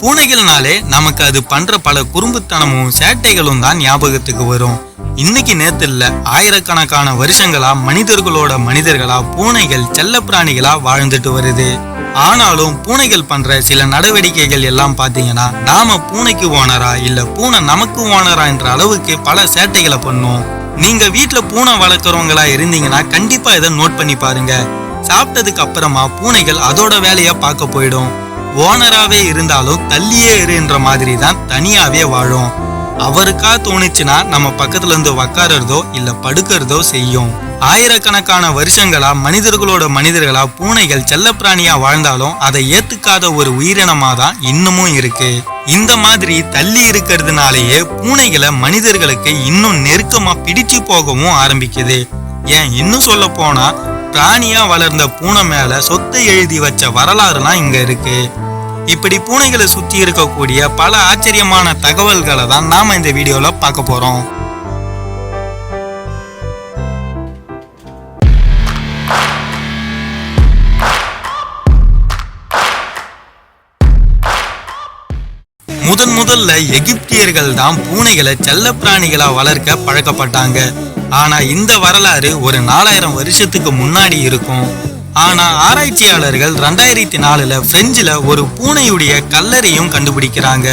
பூனைகள்னாலே நமக்கு அது பண்ற பல குறும்புத்தனமும் சேட்டைகளும் தான் ஞாபகத்துக்கு வரும். இன்னைக்கு நேத்து இல்ல ஆயிரக்கணக்கான வருஷங்களா மனிதர்களோட மனிதர்களா பூனைகள் செல்ல பிராணிகளா வாழ்ந்துட்டு வருது. ஆனாலும் பூனைகள் பண்ற சில நடவடிக்கைகள் எல்லாம் பாத்தீங்கன்னா நாம பூனைக்கு ஓனரா இல்ல பூனை நமக்கு ஓனரா என்ற அளவுக்கு பல சேட்டைகளை பண்ணும். நீங்க வீட்டுல பூனை வளர்க்குறவங்களா இருந்தீங்கன்னா கண்டிப்பா இதை நோட் பண்ணி பாருங்க. சாப்பிட்டதுக்கு அப்புறமா பூனைகள் அதோட வேலைய பார்க்க போயிடும். ஓனராகவே இருந்தாலும் தள்ளியே இருன்ற மாதிரி தான் தனியாகவே வாழும். அவருக்கா தோணுச்சுன்னா நம்ம பக்கத்துல இருந்து உக்காரதோ இல்ல படுக்கிறதோ செய்யும். ஆயிரக்கணக்கான வருஷங்களா மனிதர்களோட மனிதர்களா பூனைகள் செல்லப்பிராணியா வாழ்ந்தாலும் அதை ஏத்துக்காத ஒரு உயிரினமா தான் இன்னமும் இருக்கு. இந்த மாதிரி தள்ளி இருக்கிறதுனாலயே பூனைகளை மனிதர்களுக்கு இன்னும் நெருக்கமா பிடிச்சு போகவும் ஆரம்பிக்குது. ஏன் இன்னும் சொல்ல போனா பிராணியா வளர்ந்த பூனை மேல சொத்தை எழுதி வச்ச வரலாறுலாம் இங்க இருக்கு. இப்படி பூனைகளை சுத்தி இருக்கக்கூடிய பல ஆச்சரியமான தகவல்களை தான் நாம இந்த வீடியோல பார்க்க போறோம். முதன் முதல்ல எகிப்தியர்கள் தான் பூனைகளை செல்ல பிராணிகளா வளர்க்க பழக்கப்பட்டாங்க. ஆனா இந்த வரலாறு ஒரு நாலாயிரம் வருஷத்துக்கு முன்னாடி இருக்கும். ஆனா ஆராய்ச்சியாளர்கள் ரெண்டாயிரத்தி நாலுல பிரெஞ்சுல ஒரு பூனையுடைய கல்லறையும் கண்டுபிடிக்கிறாங்க.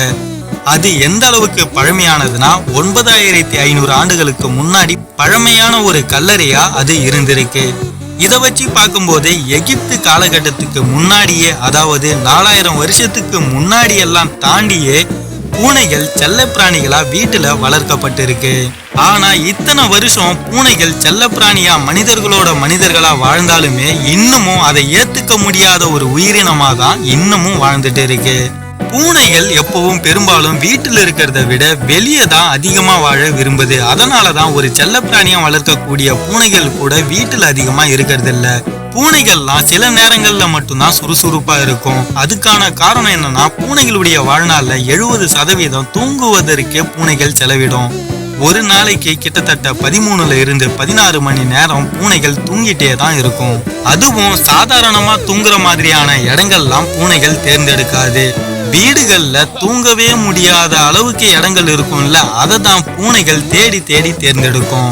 அது எந்த அளவுக்கு பழமையானதுன்னா ஒன்பதாயிரத்தி ஐநூறு ஆண்டுகளுக்கு முன்னாடி பழமையான ஒரு கல்லறையா அது இருந்திருக்கு. இதை வச்சு பார்க்கும்போது எகிப்து காலகட்டத்துக்கு முன்னாடியே அதாவது நாலாயிரம் வருஷத்துக்கு முன்னாடி எல்லாம் தாண்டியே பூனைகள் செல்லப்பிராணிகளா வீட்டுல வளர்க்கப்பட்டிருக்கு. ஆனா இத்தனை வருஷம் பூனைகள் செல்லப்பிராணியா மனிதர்களோட மனிதர்களா வாழ்ந்தாலுமே இன்னமும் அதை ஏத்துக்க முடியாத ஒரு உயிரினமா தான் இன்னமும் வாழ்ந்துட்டு இருக்கு. பூனைகள் எப்பவும் பெரும்பாலும் வீட்டில் இருக்கிறத விட வெளியே தான் அதிகமாக வாழ விரும்புது. அதனால தான் ஒரு செல்லப்பிராணியாக வளர்க்கக்கூடிய பூனைகள் கூட வீட்டில் அதிகமாக இருக்கிறதில்ல. பூனைகள்லாம் சில நேரங்கள்ல மட்டும்தான் சுறுசுறுப்பா இருக்கும். அதுக்கான காரணம் என்னன்னா பூனைகளுடைய வாழ்நாள்ல எழுபது சதவீதம் தூங்குவதற்கே பூனைகள் செலவிடும். ஒரு நாளைக்கு கிட்டத்தட்ட பதிமூணுல இருந்து பதினாறு மணி நேரம் பூனைகள் தூங்கிட்டே தான் இருக்கும். அதுவும் சாதாரணமா தூங்குற மாதிரியான இடங்கள்லாம் பூனைகள் தேர்ந்தெடுக்காது. வீடுகள்ல தூங்கவே முடியாத அளவுக்கு இடங்கள் இருக்கும்ல அதை தான் பூனைகள் தேடி தேடி தேர்ந்தெடுக்கும்.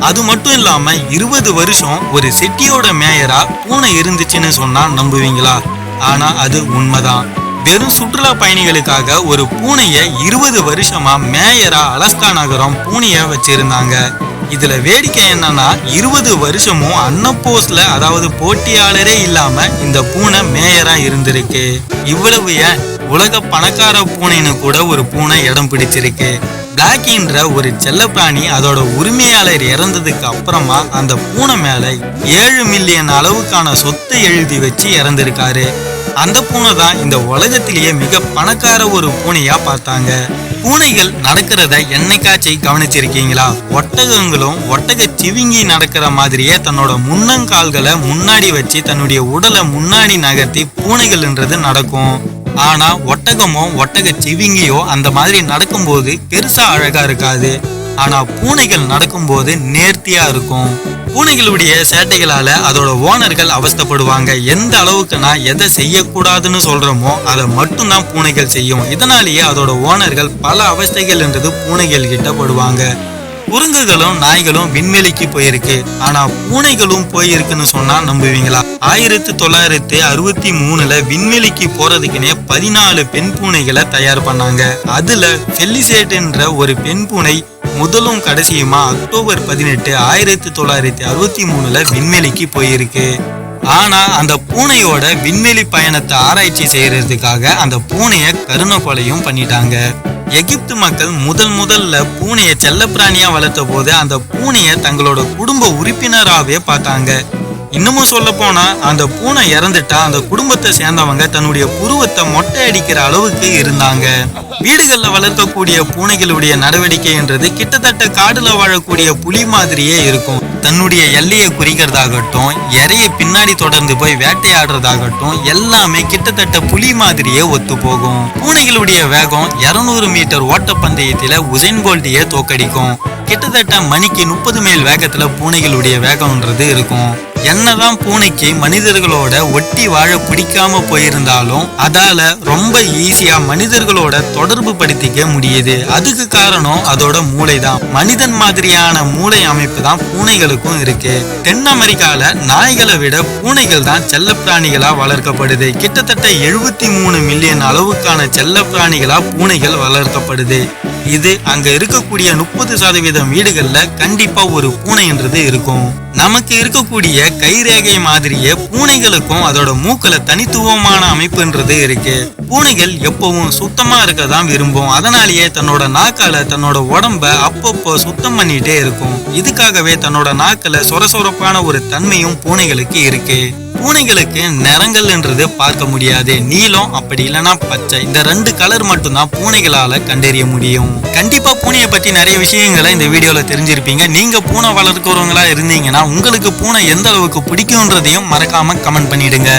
அது மட்டும் இல்லாம இருபது வருஷம் ஒரு சிட்டியோட மேயரா பூனை இருந்துச்சுன்னு சொன்னா நம்புவீங்களா? ஆனா அது உண்மைதான். வெறும் சுற்றுலா பயணிகளுக்காக ஒரு பூனையை இருபது வருஷமா மேயரா அலஸ்கா நகரம் பூனைய வச்சிருந்தாங்க. இதுல வேடிக்கை என்னன்னா இருபது வருஷமும் அன்னப்போஸ்ல அதாவது போட்டியாளரே இல்லாம இந்த பூனை மேயரா இருந்திருக்கு. இவ்வளவு ஏன்? உலக பணக்கார பூனைன்னு கூட ஒரு பூனை இடம் பிடிச்சிருக்கு. பிளாக்கின்ற ஒரு செல்லப்பிராணி அதோட உரிமையாளர் இறந்ததுக்கு அப்புறமா அந்த பூனை மேல ஏழு மில்லியன் அளவுக்கான சொத்தை எழுதி வச்சு இறந்திருக்காரு. அந்த பூனை தான் இந்த உலகத்திலேயே மிக பணக்கார ஒரு பூனையா பார்த்தாங்க. பூனைகள் நடக்கிறத என்னைக்காச்சும் கவனிச்சிருக்கீங்களா? ஒட்டகங்களும் ஒட்டக சிவிங்கி நடக்கிற மாதிரியே தன்னோட முன்னங்கால்களை முன்னாடி வச்சு தன்னுடைய உடலை முன்னாடி நகர்த்தி பூனைகள்ன்றது நடக்கும். ஆனா ஒட்டகமோ ஒட்டக சிவிங்கியோ அந்த மாதிரி நடக்கும்போது பெருசா அழகா இருக்காது. ஆனா பூனைகள் நடக்கும்போது நேர்த்தியா இருக்கும். பூனைகளுடைய சேட்டைகளால அதோட ஓனர்கள் அவஸ்தைப்படுவாங்க. எந்த அளவுக்கு நான் எதை செய்யக்கூடாதுன்னு சொல்றோமோ அதை மட்டும்தான் பூனைகள் செய்யும். இதனாலேயே அதோட ஓனர்கள் பல அவஸ்தைகள்ன்றது பூனைகள் கிட்ட படுவாங்க. குரங்குகளும் நாய்களும் விண்வெளிக்கு போயிருக்கு. ஆனா பூனைகளும் போயிருக்குன்னு சொன்னா நம்புவீங்களா? ஆயிரத்தி தொள்ளாயிரத்தி அறுபத்தி மூணுல விண்வெளிக்கு போறதுக்குன்னே பதினாலு பெண் பூனைகளை தயார் பண்ணாங்க. அதுல ஃபெல்லிசேட்ன்ற ஒரு பெண் பூனை முதலும் கடைசியுமா அக்டோபர் பதினெட்டு ஆயிரத்தி தொள்ளாயிரத்தி அறுபத்தி மூணுல விண்வெளிக்கு போயிருக்கு. ஆனா அந்த பூனையோட விண்வெளி பயணத்தை ஆராய்ச்சி செய்யறதுக்காக அந்த பூனைய கருணை கொலையும் பண்ணிட்டாங்க. எகிப்து மக்கள் முதல் முதல்ல பூனையை செல்லப்பிராணியா வளர்த்த போது அந்த பூனையை தங்களோட குடும்ப உறுப்பினராகவே பார்த்தாங்க. இன்னமும் சொல்ல போனா அந்த பூனை இறந்துட்டா அந்த குடும்பத்தை சேர்ந்தவங்க தன்னுடைய புருவத்தை மொட்டை அடிக்கிற அளவுக்கு இருந்தாங்க. வீடுகளில் வளர்க்கக்கூடிய பூனைகளுடைய நடவடிக்கைன்றது கிட்டத்தட்ட காடுல வாழக்கூடிய புலி மாதிரியே இருக்கும். தன்னுடைய எல்லையை குறிக்கிறதாகட்டும் இறைய பின்னாடி தொடர்ந்து போய் வேட்டையாடுறதாகட்டும் எல்லாமே கிட்டத்தட்ட புலி மாதிரியே ஒத்து போகும் பூனைகளுடைய வேகம் 200 மீட்டர் ஓட்டப்பந்தயத்தில உசைன் போல்ட்டையே தோக்கடிக்கும். கிட்டத்தட்ட மணிக்கு முப்பது மைல் வேகத்துல பூனைகளுடைய வேகம்ன்றது இருக்கும். என்னதான் பூனைக்கு மனிதர்களோட ஒட்டி வாழ பிடிக்காம போயிருந்தாலும் அதால ரொம்ப ஈஸியா மனிதர்களோட தொடர்பு படுத்திக்க முடியுது. அதுக்கு காரணம் அதோட மூளை தான் மனிதன் மாதிரியான மூளை அமைப்பு தான் பூனைகளுக்கும் இருக்கு. தென் அமெரிக்கால நாய்களை விட பூனைகள் தான் செல்லப்பிராணிகளா வளர்க்கப்படுது. கிட்டத்தட்ட எழுபத்தி மூணு மில்லியன் அளவுக்கான செல்லப்பிராணிகளா பூனைகள் வளர்க்கப்படுது. இது அங்க இருக்கக்கூடிய முப்பது சதவீதம் வீடுகள்ல கண்டிப்பா ஒரு பூனைன்றது இருக்கும். நமக்கு இருக்கக்கூடிய கைரேகை மாதிரியே பூனைகளுக்கும் அதோட மூக்குல தனித்துவமான அமைப்புன்றது இருக்கு. பூனைகள் எப்பவும் சுத்தமா இருக்க தான் விரும்பும். அதனாலேயே தன்னோட நாக்கால தன்னோட உடம்ப அப்பப்போ சுத்தம் பண்ணிட்டே இருக்கும். இதுக்காகவே தன்னோட நாக்குல சொரசொரப்பான ஒரு தன்மையும் பூனைகளுக்கு இருக்கு. பூனைகளுக்கு நிறங்கள்ன்றது பார்க்க முடியாது. நீலம் அப்படி இல்லைன்னா பச்சை. இந்த ரெண்டு கலர் மட்டும்தான் பூனைகளால கண்டறிய முடியும். கண்டிப்பா பூனையை பத்தி நிறைய விஷயங்களை இந்த வீடியோல தெரிஞ்சிருப்பீங்க. நீங்க பூனை வளர்க்கிறவங்களா இருந்தீங்கன்னா உங்களுக்கு பூனை எந்த அளவுக்கு பிடிக்கும்ன்றதையும் மறக்காம கமெண்ட் பண்ணிடுங்க.